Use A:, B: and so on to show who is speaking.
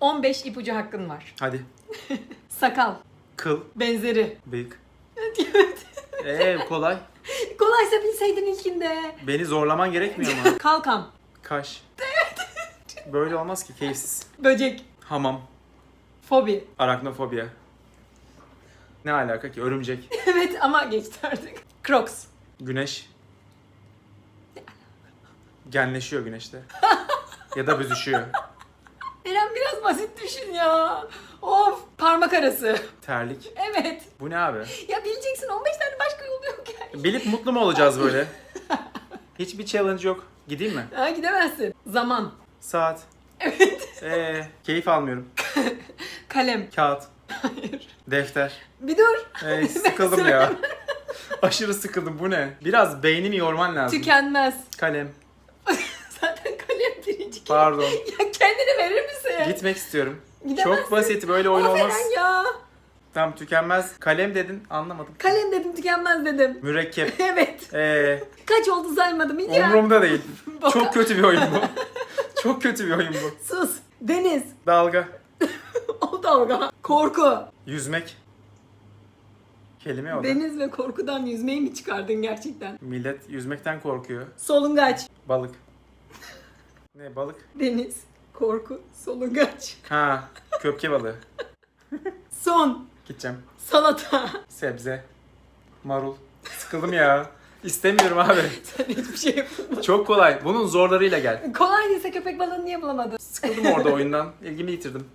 A: 15 ipucu hakkın var.
B: Hadi.
A: Sakal,
B: Kıl.
A: benzeri.
B: Bıyık. Eee kolay.
A: Kolaysa bilseydin ilkinde.
B: Beni zorlaman gerekmiyor mu?
A: Kalkan,
B: Kaş. Böyle olmaz ki keyifsiz.
A: böcek,
B: Hamam.
A: fobi.
B: Araknofobiya. Ne alaka ki? Örümcek.
A: evet ama geçti artık. Crocs.
B: Güneş. Genleşiyor güneşte. ya da büzüşüyor.
A: Basit düşün ya. Of, parmak arası.
B: Terlik.
A: Evet.
B: Bu ne abi?
A: Ya bileceksin 15 tane başka yolu yok yani.
B: Bilip mutlu mu olacağız böyle? Hiçbir challenge yok. Gideyim mi?
A: Ha, gidemezsin. Zaman.
B: Saat.
A: Evet.
B: Ee, keyif almıyorum.
A: Kalem.
B: Kağıt.
A: Hayır.
B: Defter.
A: Bir dur.
B: Ee, sıkıldım ya. Aşırı sıkıldım. Bu ne? Biraz beynimi yorman lazım.
A: Tükenmez.
B: Kalem.
A: Zaten kalem birinci kelime.
B: Pardon. Gitmek istiyorum.
A: Gidemezsin.
B: Çok basit. Böyle oyun
A: Of
B: olmaz.
A: Ya.
B: Tam tükenmez. Kalem dedin. Anlamadım.
A: Kalem dedim tükenmez dedim.
B: Mürekkep.
A: Evet.
B: Ee,
A: Kaç oldu saymadım. İyi ya.
B: umurumda değil.
A: Bak-
B: Çok kötü bir oyun bu. Çok kötü bir oyun bu.
A: Sus. Deniz.
B: Dalga.
A: O dalga. Korku.
B: Yüzmek. Kelime o da.
A: Deniz ve korkudan yüzmeyi mi çıkardın gerçekten?
B: Millet yüzmekten korkuyor.
A: Solungaç.
B: Balık. Ne balık?
A: Deniz. Korku. Solungaç.
B: Ha, köpke balığı.
A: Son.
B: Gideceğim.
A: Salata.
B: Sebze. Marul. Sıkıldım ya. İstemiyorum abi.
A: Sen hiçbir şey yapamadın.
B: Çok kolay. Bunun zorlarıyla gel.
A: Kolay değilse köpek balığını niye bulamadın?
B: Sıkıldım orada oyundan. İlgimi yitirdim.